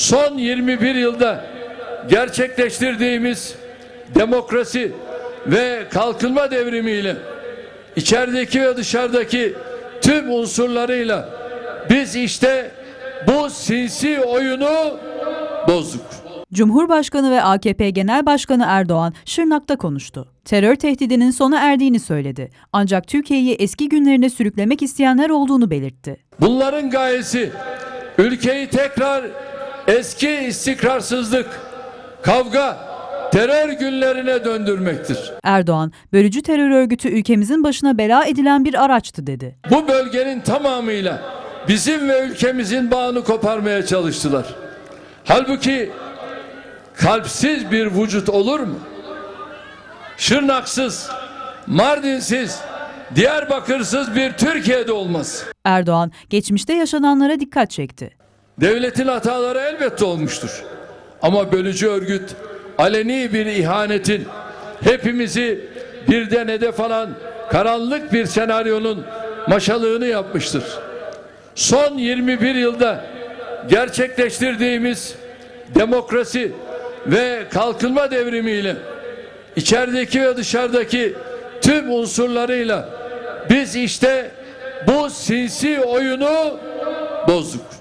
son 21 yılda gerçekleştirdiğimiz demokrasi ve kalkınma devrimiyle içerideki ve dışarıdaki tüm unsurlarıyla biz işte bu sinsi oyunu bozduk. Cumhurbaşkanı ve AKP Genel Başkanı Erdoğan Şırnak'ta konuştu. Terör tehdidinin sona erdiğini söyledi. Ancak Türkiye'yi eski günlerine sürüklemek isteyenler olduğunu belirtti. Bunların gayesi ülkeyi tekrar eski istikrarsızlık, kavga, terör günlerine döndürmektir. Erdoğan, bölücü terör örgütü ülkemizin başına bela edilen bir araçtı dedi. Bu bölgenin tamamıyla bizim ve ülkemizin bağını koparmaya çalıştılar. Halbuki kalpsiz bir vücut olur mu? Şırnaksız, Mardinsiz, Diyarbakırsız bir Türkiye'de olmaz. Erdoğan, geçmişte yaşananlara dikkat çekti. Devletin hataları elbette olmuştur. Ama bölücü örgüt aleni bir ihanetin hepimizi birden hedef alan karanlık bir senaryonun maşalığını yapmıştır. Son 21 yılda gerçekleştirdiğimiz demokrasi ve kalkınma devrimiyle içerideki ve dışarıdaki tüm unsurlarıyla biz işte bu sinsi oyunu bozduk.